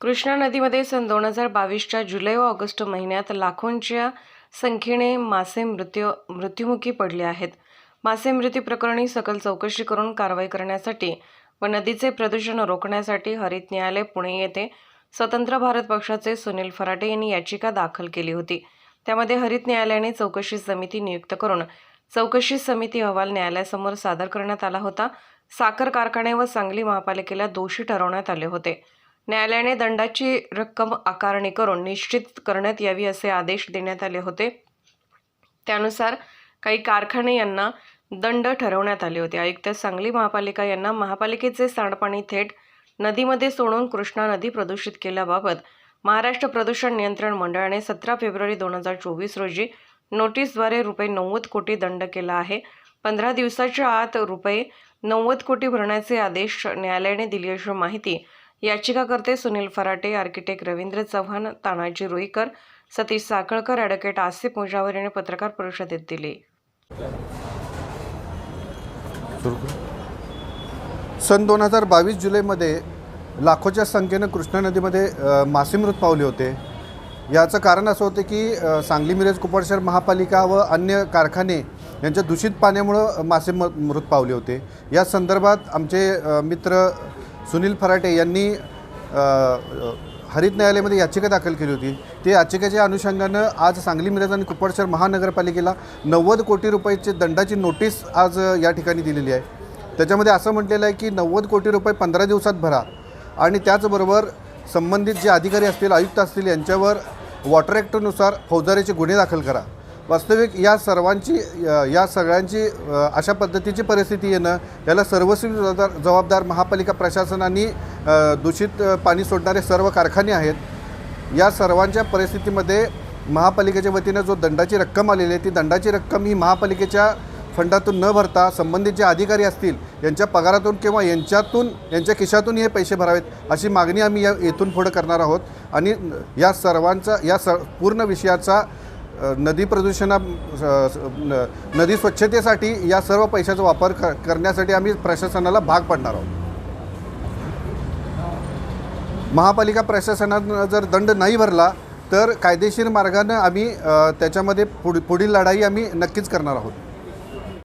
कृष्णा नदीमध्ये सन दोन हजार बावीसच्या जुलै व ऑगस्ट महिन्यात लाखोंच्या संख्येने मासे मृत्यू मृत्युमुखी पडले आहेत. मासे मृत्यू प्रकरणी सकल चौकशी करून कारवाई करण्यासाठी व नदीचे प्रदूषण रोखण्यासाठी हरित न्यायालय पुणे येथे स्वतंत्र भारत पक्षाचे सुनील फराटे यांनी याचिका दाखल केली होती. त्यामध्ये हरित न्यायालयाने चौकशी समिती नियुक्त करून चौकशी समिती अहवाल न्यायालयासमोर सादर करण्यात आला होता. साखर कारखाने व सांगली महापालिकेला दोषी ठरवण्यात आले होते. न्यायालयाने दंडाची रक्कम आकारणी करून निश्चित करण्यात यावी असे आदेश देण्यात आले होते. त्यानुसार काही कारखाने यांना दंड ठरवण्यात आले होते. आयुक्त सांगली महापालिका यांना महापालिकेचे सांडपाणी थेट नदीमध्ये सोडून कृष्णा नदी प्रदूषित केल्याबाबत महाराष्ट्र प्रदूषण नियंत्रण मंडळाने सतरा फेब्रुवारी दोन हजार चोवीस रोजी नोटीसद्वारे रुपये नव्वद कोटी दंड केला आहे. पंधरा दिवसाच्या आत रुपये नव्वद कोटी भरण्याचे आदेश न्यायालयाने दिली अशी माहिती याचिकाकर्ते सुनील फराटे आर्किटेक्ट रवींद्र चव्हाण तानाजी रुईकर सतीश साखळकर ॲडव्होकेट आसिफ मुजावर यांनी पत्रकार परिषदेत दिली. सन दोन हजार बावीस जुलैमध्ये लाखोच्या संख्येनं कृष्णा नदीमध्ये मासे मृत पावले होते. याचं कारण असं होतं की सांगली मिरज कुपडशहर महापालिका व अन्य कारखाने यांच्या दूषित पाण्यामुळं मासे म मृत पावले होते. या संदर्भात आमचे मित्र सुनील फराटे यांनी हरित न्यायालयामध्ये याचिका दाखल केली होती. ते याचिकेच्या अनुषंगानं आज सांगली मिरज आणि कुपडशहर महानगरपालिकेला नव्वद कोटी रुपयाची दंडाची नोटीस आज या ठिकाणी दिलेली आहे. त्याच्यामध्ये असं म्हटलेलं आहे की नव्वद कोटी रुपये पंधरा दिवसात भरा आणि त्याचबरोबर संबंधित जे अधिकारी असतील आयुक्त असतील यांच्यावर वॉटर ॲक्टनुसार फौजदारीचे गुन्हे दाखल करा. वास्तविक या सर्वांची या सगळ्यांची अशा पद्धतीची परिस्थिती येणं याला सर्वस्वी जबाबदार महापालिका प्रशासनाने दूषित पाणी सोडणारे सर्व कारखाने आहेत. या सर्वांच्या परिस्थितीमध्ये महापालिकेच्या वतीनं जो दंडाची रक्कम आलेली आहे ती दंडाची रक्कम ही महापालिकेच्या फंडातून न भरता संबंधित जे अधिकारी असतील यांच्या पगारातून किंवा यांच्यातून यांच्या खिशातून हे पैसे भरावेत अशी मागणी आम्ही या येथून पुढं करणार आहोत. आणि या सर्वांचा या स पूर्ण विषयाचा नदी प्रदूषणा नदी स्वच्छतेसाठी या सर्व पैशाचा वापर क करण्यासाठी आम्ही प्रशासनाला भाग पाडणार आहोत. महापालिका प्रशासनानं जर दंड नाही भरला तर कायदेशीर मार्गानं आम्ही त्याच्यामध्ये पुढ पुढील लढाई आम्ही नक्कीच करणार आहोत.